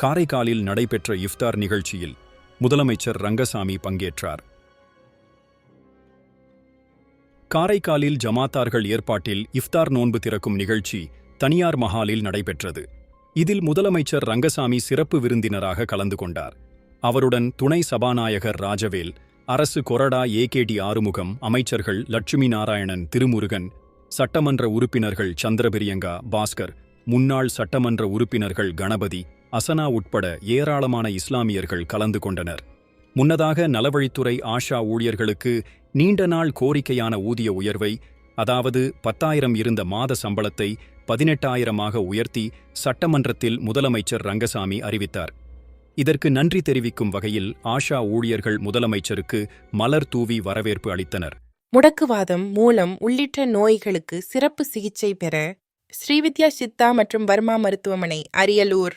காரைக்காலில் நடைபெற்ற இஃப்தார் நிகழ்ச்சியில் முதலமைச்சர் ரங்கசாமி பங்கேற்றார். காரைக்காலில் ஜமாத்தார்கள் ஏற்பாட்டில் இஃப்தார் நோன்பு திறக்கும் நிகழ்ச்சி தனியார் மஹாலில் நடைபெற்றது. இதில் முதலமைச்சர் ரங்கசாமி சிறப்பு விருந்தினராக கலந்து கொண்டார். அவருடன் துணை சபாநாயகர் ராஜவேல் அரசு கொறடா ஏகேடி ஆறுமுகம் அமைச்சர்கள் லட்சுமி நாராயணன் திருமுருகன் சட்டமன்ற உறுப்பினர்கள் சந்திரபிரியங்கா பாஸ்கர் முன்னாள் சட்டமன்ற உறுப்பினர்கள் கணபதி அசனா உட்பட ஏராளமான இஸ்லாமியர்கள் கலந்து கொண்டனர். முன்னதாக நலவழித்துறை ஆஷா ஊழியர்களுக்கு நீண்ட நாள் கோரிக்கையான ஊதிய உயர்வை அதாவது பத்தாயிரம் இருந்த மாத சம்பளத்தை பதினெட்டாயிரமாக உயர்த்தி சட்டமன்றத்தில் முதலமைச்சர் ரங்கசாமி அறிவித்தார். இதற்கு நன்றி தெரிவிக்கும் வகையில் ஆஷா ஊழியர்கள் முதலமைச்சருக்கு மலர் தூவி வரவேற்பு அளித்தனர். முடக்குவாதம் மூலம் உள்ளிட்ட நோய்களுக்கு சிறப்பு சிகிச்சை பெற ஸ்ரீவித்யா சித்தா மற்றும் வர்மா மருத்துவமனை அரியலூர்.